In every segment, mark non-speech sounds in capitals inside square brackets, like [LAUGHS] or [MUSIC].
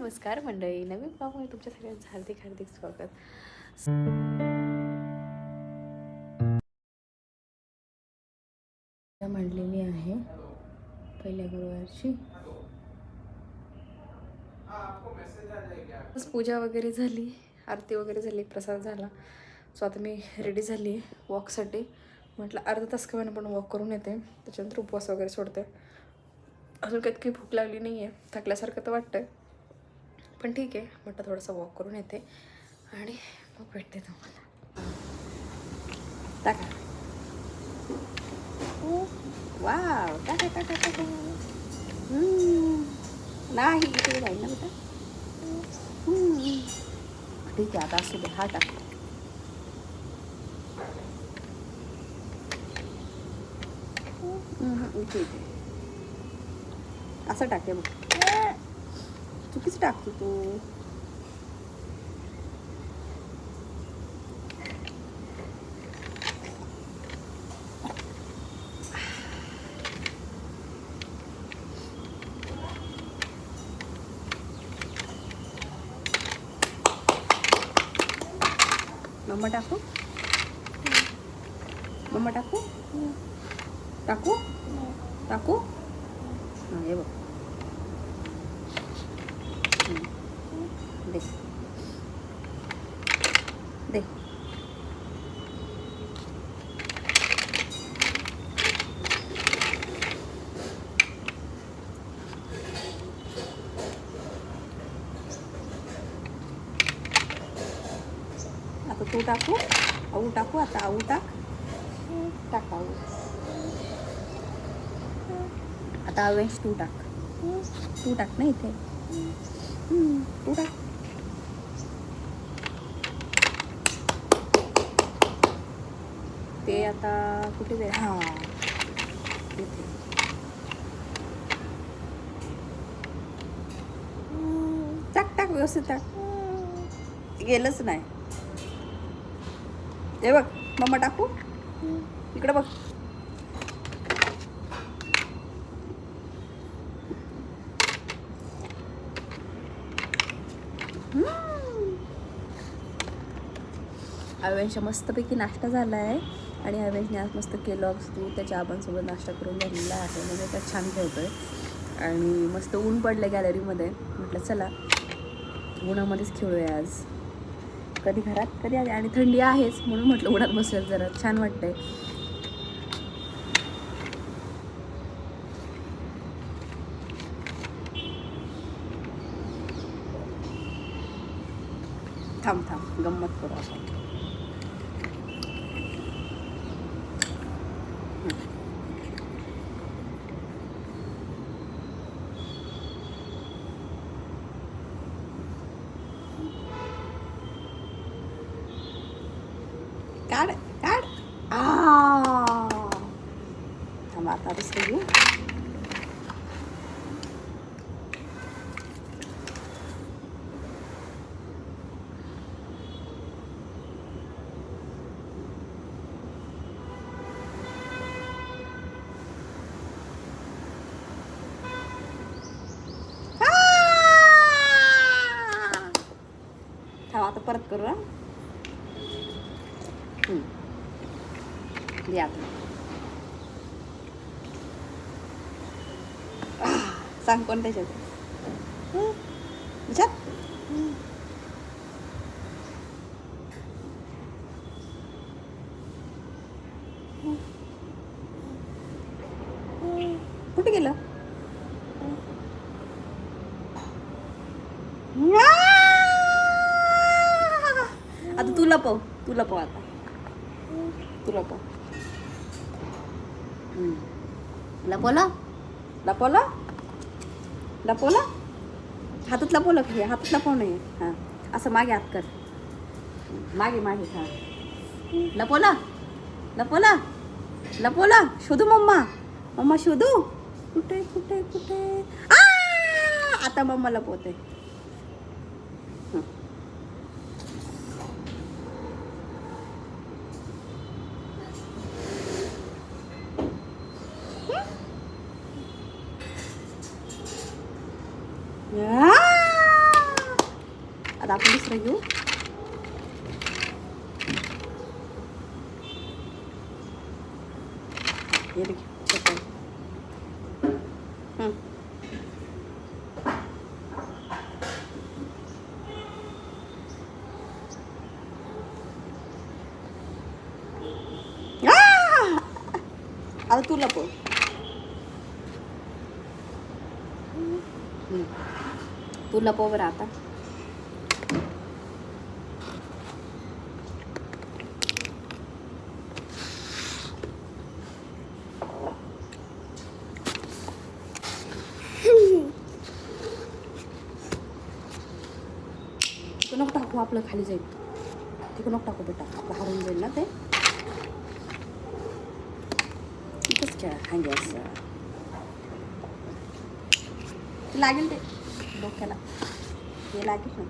नमस्कार मंडळी नवीन ब्लॉगमध्ये तुमच्या सगळ्यांचं हार्दिक हार्दिक स्वागत. मांडलेली आहे पहिल्या गुरुवारची. पूजा वगैरे झाली आरती वगैरे झाली प्रसाद झाला. सो आता मी रेडी झाली आहे वॉकसाठी म्हटलं अर्धा तास का पण वॉक करून येते. त्याच्यानंतर उपवास वगैरे सोडते. अजून काही भूक लागली नाही आहे थकल्यासारखं तर वाटतंय. पण ठीक आहे म्हटलं थोडंसं वॉक करून येते. आणि मग भेटते तुम्हाला. टाका. वाव टाका टाका टाका हम्म. नाही इकडे जाईल ना बेटा. ठीक आहे आता असू दे. हा टाक. हम्म, इथे इथे असं टाके बघ. चुकीचं टाकतो तू मम्मा टाकू मम्मा टाकू टाकू टाकू हां हे बघ हम्म. दे दे आता तू टाकू. आऊ टाकू आता आऊ टाक. टाक आऊ. आता अवेश तू टाक. तू टाक ना इथे. तू टाक. ते आता कुठे जाईल? हां. इथे. टाक टाक व्यवस्थित टाक. गेलंच नाही. हे बघ मम्मा टाकू? इकडं बघ. अव्यांच्या मस्तपैकी नाश्ता झाला आहे आणि अवेशने आज मस्त केलॉग्स तू त्याच्या आबांसोबत नाश्ता करून झालेला आहे म्हणजे त्यात छान ठेवतोय आणि मस्त ऊन पडलं गॅलरीमध्ये म्हटलं चला उन्हामध्येच खेळूया आज. कधी घरात कधी आले. आणि थंडी आहेच म्हणून म्हटलं उन्हात बसेल जरा. छान वाटतंय. थांब थांब. गंमत करू आपण. काढ काढ आ थांब आता दुसरं घेऊ थांब आता परत करू हा हम्म. दे आता आह, सांग कोण त्याच्यात? हं? कुठे गेलं? आता तुला पाहू तुला पाहू आता. तुला पाहू. लपोला लपवलं हातातला पोला? हातातला पोला घे हातातला पोहणं आहे हां असं मागे हात कर. मागे मागे हां. लपोला लपोला लपोला शोधू मम्मा. मम्मा शोधू? कुठे कुठे कुठे? आता मम्मा लपवते हं. आ! आता आपण दुसरं घेऊ हे बघ, छोटं. हं. आ! आता तू लपव हं. तू लपव बरं आता तिकडं आपलं खाली जाईल. तिकडं टाकू. बेटा आपलं हरून जाईल ना ते? इथंच खेळा. हांगे असं. लागेल ते. डोक्याला. हे लागेल ना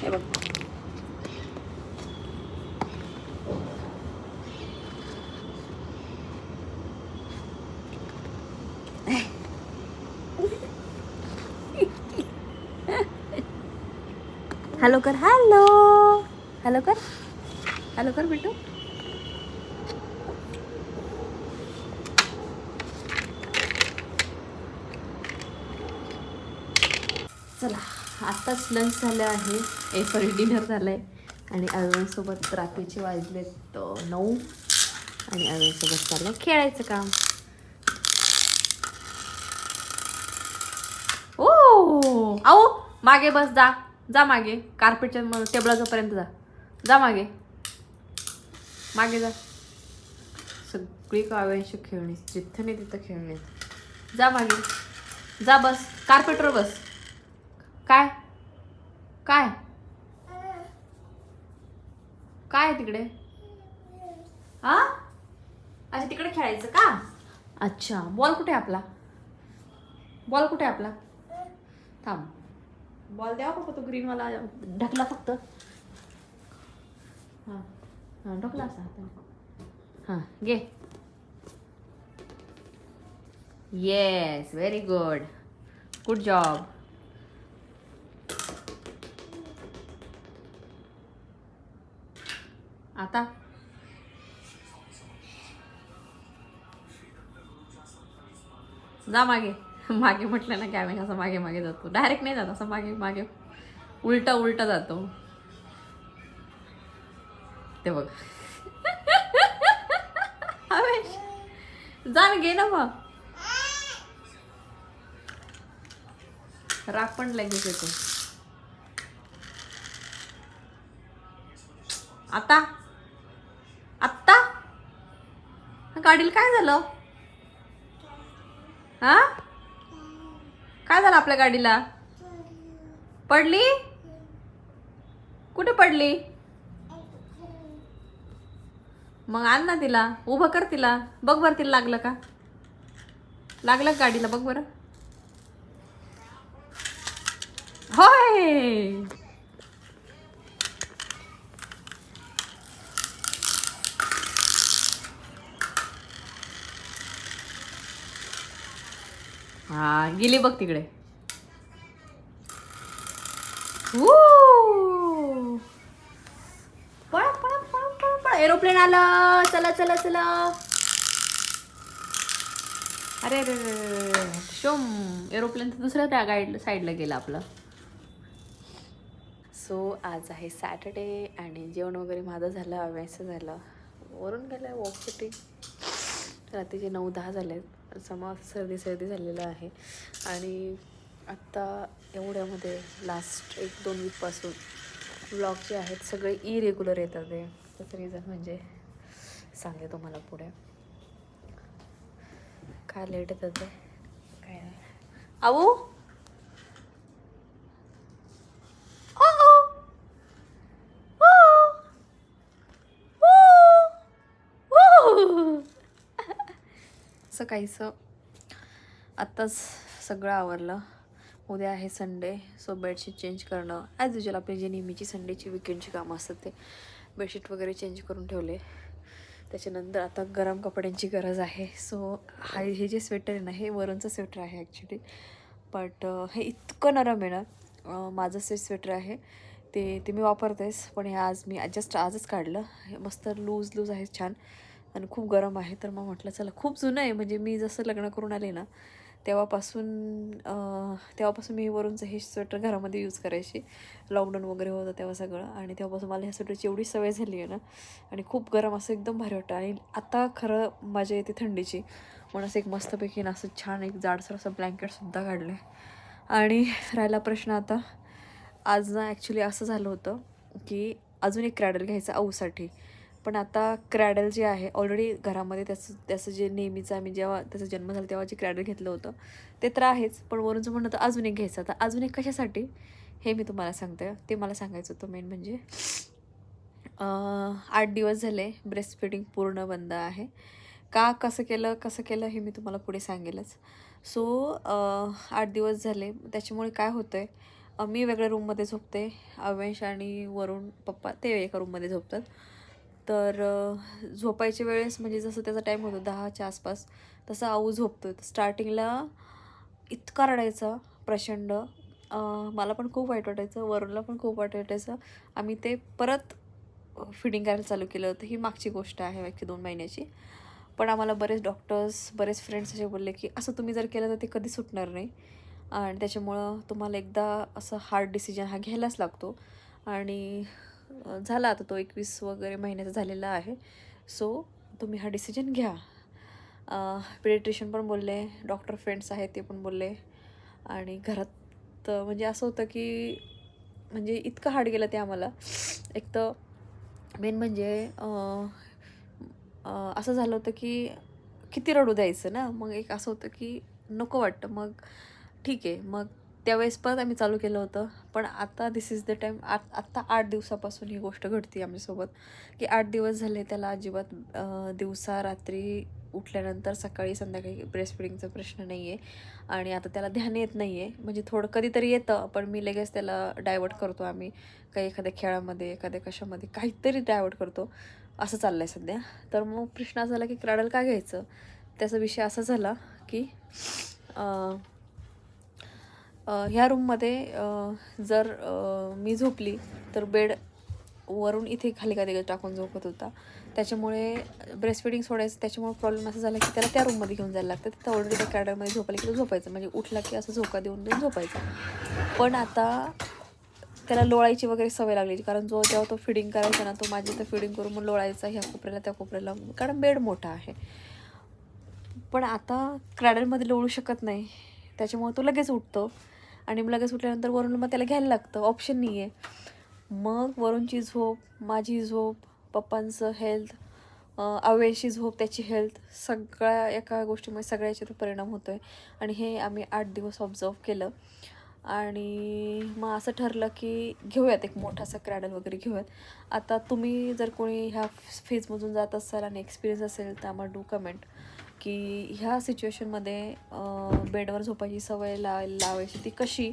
हे बघ हॅलो कर हॅलो. हॅलो कर. हॅलो कर बिटू चला आत्ताच लंच झालं आहे. ए सॉरी डिनर झालं आहे आणि अरविंदसोबत रात्रीचे वाजलेत नऊ. आणि अरुणसोबत चाललं खेळायचं काम. ओ! आओ मागे बस जा. जा मागे कार्पेटच्या म- टेबलाजोपर्यंत जा. जा मागे. मागे जा. सगळी काव्यांशी खेळणी जिथं नाही तिथं खेळणे जा मागे. जा बस कार्पेटवर बस. काय? काय? काय आहे तिकडे? हा अच्छा तिकडे खेळायचं का? अच्छा बॉल कुठे आहे आपला? बॉल कुठे आहे आपला? थांब. बॉल द्यावा पप्पा तो ग्रीनवाला ढकला फक्त. हां. हां ढकला असा. हां घे. Yes very good good job आता? जा मागे. [LAUGHS] मागे म्हटलं ना की आम्ही असं मागे मागे जातो. डायरेक्ट नाही जात असं मागे मागे उलटा उलटा जातो. ते बघ. [LAUGHS] आवेश, जा घे ना मग राग पण लगेच येतो. आता? आत्ता गाडीला काय झालं? हा? काय झालं आपल्या गाडीला? पडली? कुठे पडली? मग आण ना तिला उभं कर तिला. बघ बरं तिला लागलं का? लागलं गाडीला? बघ बरं. होय! हा गेली बघ तिकडे. Woo! पळ पळ एरोप्लेन आला. चला चला चला. अरे अरे शोम एरोप्लेन तर दुसऱ्या त्या गाईड साईडला गेला आपलं. सो आज आहे सॅटर्डे आणि जेवण वगैरे माझं झालं अभ्यास झालं. वरून गेलं वॉकसाठी रात्रीचे नऊ दहा झाले समा सर्दी सर्दी झालेलं आहे. आणि आत्ता एवढ्यामध्ये लास्ट एक दोन वीकपासून ब्लॉग जे आहेत सगळे इरेग्युलर येतात ते त्याचं रिझन म्हणजे सांगते तुम्हाला पुढे. काय लेट येतात ते? काय नाही. आऊ असं काहीसं. आत्ताच सगळं आवरलं. उद्या आहे संडे सो बेडशीट चेंज करणं. ॲज युजल आपली जी नेहमीची संडेची विकेंडची कामं असतात ते बेडशीट वगैरे चेंज करून ठेवले. त्याच्यानंतर आता गरम कपड्यांची गरज आहे. सो हा हे जे स्वेटर आहे ना हे वरूनचं स्वेटर आहे ॲक्च्युली बट हे इतकं नरम आहे ना माझं जे स्वेटर आहे ते ते मी वापरतेच. पण हे आज मी जस्ट आजच काढलं. हे मस्त लूज लूज आहे छान. आणि खूप गरम आहे तर मग म्हटलं चला खूप जुनं आहे. म्हणजे मी जसं लग्न करून आले ना तेव्हापासून तेव्हापासून मी वरूनचं हे स्वेटर घरामध्ये यूज करायची. लॉकडाऊन वगैरे होतं तेव्हा सगळं. आणि तेव्हापासून मला ह्या स्वेटरची एवढी सवय झाली आहे ना. आणि खूप गरम असं एकदम भारी वाटतं. आणि आता खरं मजा येते थंडीची. म्हणून असं एक मस्तपैकी ना असं छान एक जाडसर असं ब्लँकेटसुद्धा काढलं आहे आणि राहिला प्रश्न आता. आज ना ॲक्च्युली असं झालं होतं की अजून एक क्रॅडल घ्यायचं आऊसाठी पण आता क्रॅडल जे आहे ऑलरेडी घरामध्ये त्याचं त्याचं जे नेहमीचं आम्ही जेव्हा त्याचा जन्म झाला तेव्हा जे क्रॅडल घेतलं होतं ते तर आहेच. पण वरूनचं म्हणणं होतं अजून एक घ्यायचं. आता अजून एक कशासाठी? हे मी तुम्हाला सांगते. ते मला सांगायचं होतं मेन म्हणजे आठ दिवस झाले ब्रेस्ट फिडिंग पूर्ण बंद आहे. का कसं केलं कसं केलं हे मी तुम्हाला पुढे सांगेलच. सो आठ दिवस झाले. त्याच्यामुळे काय होतं आहे मी वेगळ्या रूममध्ये झोपते. अवेश आणि वरुण पप्पा ते एका रूममध्ये झोपतात. तर झोपायच्या वेळेस म्हणजे जसं त्याचा टाईम होतो दहाच्या आसपास तसं आऊ झोपतो आहे स्टार्टिंगला इतका रडायचा प्रचंड. मला पण खूप वाईट वाटायचं वरुणला पण खूप वाईट वाटायचं. आम्ही ते परत फिडिंग करायला चालू केलं होतं. ही मागची गोष्ट आहे एक दोन महिन्याची. पण आम्हाला बरेच डॉक्टर्स बरेच फ्रेंड्स असे बोलले की असं तुम्ही जर केलं तर ते कधी सुटणार नाही. आणि त्याच्यामुळं तुम्हाला एकदा असं हार्ड डिसिजन हा घ्यायलाच लागतो. आणि झाला आता तो एकवीस वगैरे महिन्याचा झालेला आहे. सो तुम्ही हा डिसिजन घ्या. पेडिट्रिशन पण बोलले डॉक्टर फ्रेंड्स आहेत ते पण बोलले. आणि घरात म्हणजे असं होतं की म्हणजे इतकं हार्ड गेलं ते आम्हाला. एक तर मेन म्हणजे असं झालं होतं की किती रडू द्यायचं ना? मग एक असं होतं की नको वाटतं. मग ठीक आहे. मग त्यावेळेस परत आम्ही चालू केलं होतं. पण आता दिस इज द टाईम आ आत्ता आठ दिवसापासून ही गोष्ट घडते आमच्यासोबत. की आठ दिवस झाले त्याला अजिबात दिवसा रात्री उठल्यानंतर सकाळी संध्याकाळी ब्रेस्ट फिडिंगचा प्रश्न नाही आहे आणि आता त्याला ध्यान येत नाही आहे म्हणजे थोडं कधीतरी येतं पण मी लगेच त्याला डायवर्ट करतो आम्ही. काही एखाद्या खेळामध्ये एखाद्या कशामध्ये काहीतरी डायवर्ट करतो. असं चाललं आहे सध्या. तर मग प्रश्न असा झाला की क्रॅडल का घ्यायचं? त्याचा विषय असा झाला की ह्या रूममध्ये जर मी झोपली तर बेड वरून इथे खाली खाली टाकून झोपत होता. त्याच्यामुळे ब्रेस्टफिडिंग सोडायचं त्याच्यामुळे प्रॉब्लेम असा झाला की त्याला त्या रूममध्ये घेऊन जायला लागतं. तिथं ऑलरेडी त्या कॅडरमध्ये झोपायला की तो झोपायचं. म्हणजे उठला की असं झोका देऊन देऊन झोपायचं. पण आता त्याला लोळायची वगैरे सवय लागली कारण जो जेव्हा तो फिडिंग करायचा ना तो माझी तर फिडिंग करून मग लोळायचा ह्या कोपऱ्याला त्या कोपऱ्याला. कारण बेड मोठा आहे. पण आता क्रॅडलमध्ये लोळू शकत नाही. त्याच्यामुळे तो लगेच उठतो. आणि मग लगेच उठल्यानंतर वरून मग त्याला घ्यायला लागतं. ऑप्शन नाही आहे मग वरूनची झोप माझी झोप पप्पांचं हेल्थ अवेळची झोप त्याची हेल्थ सगळ्या एका गोष्टीमुळे सगळ्याचे तो परिणाम होतो आहे आणि हे आम्ही आठ दिवस ऑब्झर्व केलं. आणि मग असं ठरलं की घेऊयात एक मोठासा क्रॅडल वगैरे घेऊयात. आता तुम्ही जर कोणी ह्या फेजमधून जात असाल आणि एक्सपिरियन्स असेल तर आम्हाला डू कमेंट की ह्या सिच्युएशनमध्ये बेडवर झोपायची सवय ला लावायची. ती कशी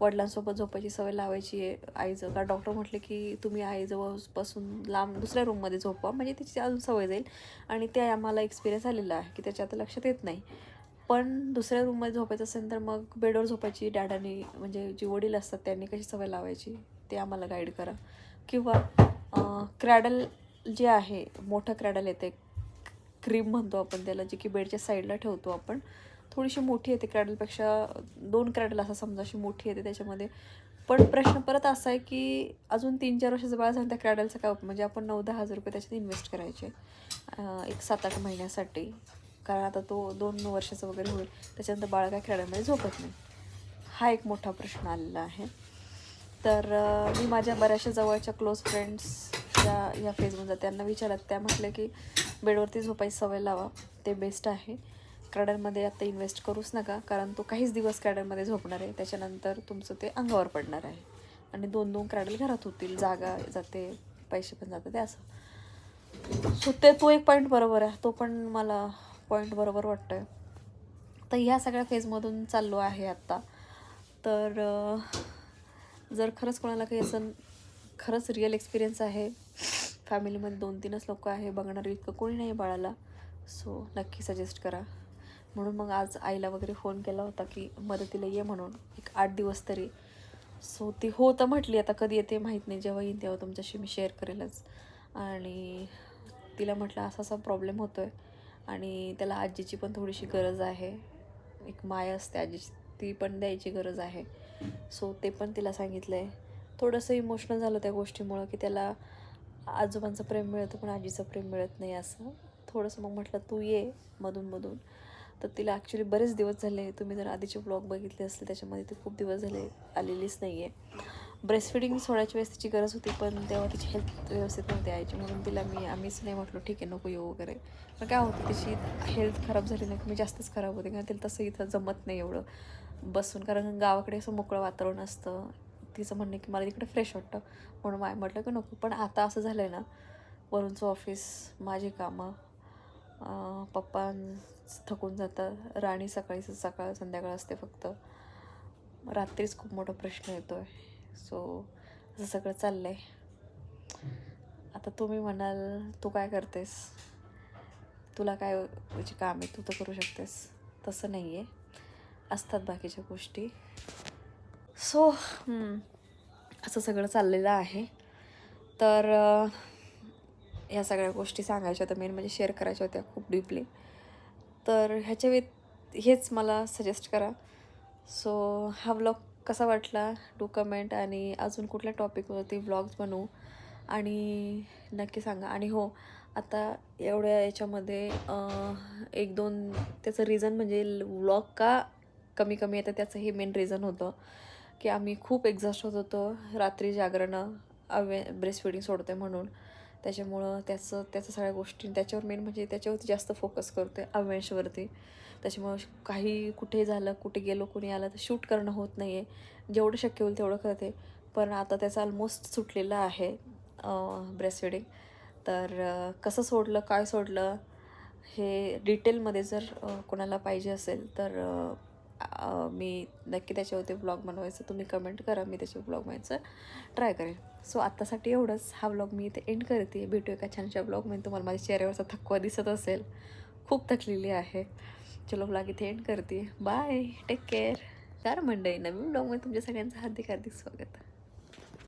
वडिलांसोबत झोपायची सवय लावायची आहे आईचं? कारण डॉक्टर म्हटले की तुम्ही आईजवळपासून लांब दुसऱ्या रूममध्ये झोपवा म्हणजे तिची अजून सवय जाईल. आणि ते आम्हाला एक्सपिरियन्स आलेला आहे की त्याच्या आता लक्षात येत नाही. पण दुसऱ्या रूममध्ये झोपायचं असेल तर मग बेडवर झोपायची डॅडानी म्हणजे जी वडील असतात त्यांनी कशी सवय लावायची ते आम्हाला गाईड करा. किंवा क्रॅडल जे आहे मोठं क्रॅडल येते क्रीम म्हणतो आपण त्याला जी की बेडच्या साईडला ठेवतो आपण. थोडीशी मोठी येते क्रॅडलपेक्षा दोन क्रॅडल असं समजा अशी मोठी येते त्याच्यामध्ये. पण प्रश्न परत असा आहे की अजून तीन चार वर्षाचं बाळ झालं त्या क्रॅडलचा काय म्हणजे आपण नऊ दहा हजार रुपये त्याच्यात इन्व्हेस्ट करायचे. एक सात आठ महिन्यासाठी. कारण आता तो दोन वर्षाचा वगैरे होईल त्याच्यानंतर बाळ काय क्रॅडलमध्ये झोपत नाही. हा एक मोठा प्रश्न आलेला आहे. तर मी माझ्या बऱ्याचशा जवळच्या क्लोज फ्रेंड्स या या फेजमध्ये त्यांना विचारत त्या म्हटल्या की बेडवरती झोपायची सवय लावा. ते बेस्ट आहे. कॅडरमध्ये आता इन्व्हेस्ट करूच नका कारण तो काहीच दिवस कॅडरमध्ये झोपणार आहे. त्याच्यानंतर तुमचं ते अंगावर पडणार आहे. आणि दोन दोन क्रॅडल घरात होतील. जागा जाते पैसे पण जातात. ते असं. सो ते तो एक पॉईंट बरोबर आहे. तो पण मला पॉईंट बरोबर वाटतो आहे तर ह्या सगळ्या फेजमधून चाललो आहे आत्ता तर जर खरंच कोणाला काही असं खरंच रिअल एक्सपिरियन्स आहे फॅमिलीमध्ये दोन तीनच लोक आहे बघणारे इतकं कोणी नाही बाळाला. सो नक्की सजेस्ट करा. म्हणून मग आज आईला वगैरे फोन केला होता की मदतीला ये म्हणून. एक आठ दिवस तरी. सो ती हो तर म्हटली आता कधी येते माहीत नाही जेव्हा येईन तेव्हा तुमच्याशी मी शेअर करेलच. आणि तिला म्हटलं असा असा प्रॉब्लेम होतो आहे आणि त्याला आजीची पण थोडीशी गरज आहे. एक माय असते आजीची ती पण द्यायची गरज आहे. सो ते पण तिला सांगितलं आहे थोडंसं इमोशनल झालं त्या गोष्टीमुळं की त्याला आजोबांचं प्रेम मिळतं पण आजीचं प्रेम मिळत नाही असं. थोडंसं मग म्हटलं तू ये मधून तर तिला ॲक्च्युली बरेच दिवस झाले. तुम्ही जर आधीचे ब्लॉग बघितले असतील त्याच्यामध्ये ती खूप दिवस झाले आलेलीच नाही आहे ब्रेस्टफिडिंग सोडायच्या वेळेस तिची गरज होती पण तेव्हा तिची हेल्थ व्यवस्थित नव्हती आईची. म्हणून तिला मी आम्हीच नाही म्हटलो ठीक आहे नको येऊ वगैरे. पण काय होतं तिची हेल्थ खराब झाली नाही की मी जास्तच खराब होते. कारण तिला तसं इथं जमत नाही एवढं. बसून कारण गावाकडे असं मोकळं वातावरण असतं. तिचं म्हणणं की मला तिकडे फ्रेश वाटतं. म्हणून माय म्हटलं की नको. पण आता असं झालं आहे ना वरूनचं ऑफिस माझी कामं पप्पा थकून जातात राणी सकाळी सकाळ संध्याकाळ असते फक्त. रात्रीच खूप मोठा प्रश्न येतो आहे सो असं सगळं चाललं आहे आता तुम्ही म्हणाल तू काय करतेस? तुला काय म्हणजे काम आहे? तू तर करू शकतेस. तसं नाही आहे असतात बाकीच्या गोष्टी. सो असं सगळं चाललेलं आहे. तर ह्या सगळ्या गोष्टी सांगायच्या होत्या. मेन म्हणजे शेअर करायच्या होत्या खूप डीपली तर ह्याच्या वेत हेच मला सजेस्ट करा. सो हा व्लॉग कसा वाटला? डू कमेंट आणि अजून कुठल्या टॉपिकवरती व्लॉग्स बनवू? आणि नक्की सांगा. आणि हो आता एवढ्या याच्यामध्ये एक दोन त्याचं रिझन म्हणजे व्लॉग का कमी कमी येतं? त्याचं हे मेन रिझन होतं. की आम्ही खूप एक्झॉस्ट होत होतो. रात्री जागरणं अवे ब्रेस्ट फिडिंग सोडते म्हणून. त्याच्यामुळं त्याचं त्याचं सगळ्या गोष्टी त्याच्यावर मेन म्हणजे त्याच्यावरती जास्त फोकस करते अवेंशवरती त्याच्यामुळं काही कुठे झालं कुठे गेलो कुणी आलं तर शूट करणं होत नाही आहे जेवढं शक्य होईल तेवढं करते. पण आता त्याचं ऑलमोस्ट सुटलेलं आहे ब्रेस्ट फिडिंग तर कसं सोडलं काय सोडलं हे डिटेलमध्ये जर कोणाला पाहिजे असेल तर मी नक्की त्याच्यावरती ब्लॉग बनवायचं. तुम्ही कमेंट करा मी त्याचे ब्लॉग बनवायचं. ट्राय करेन. सो आत्तासाठी एवढंच. हा ब्लॉग मी इथे एंड करते. भेटू एका छानशा ब्लॉगमध्ये तुम्हाला माझ्या चेहऱ्यावरचा थकवा दिसत असेल. खूप थकलेली आहे. चलो ब्लॉग इथे एंड करते. बाय टेक केअर चार मंडळी नवीन ब्लॉगमध्ये तुमच्या सगळ्यांचं हार्दिक हार्दिक स्वागत.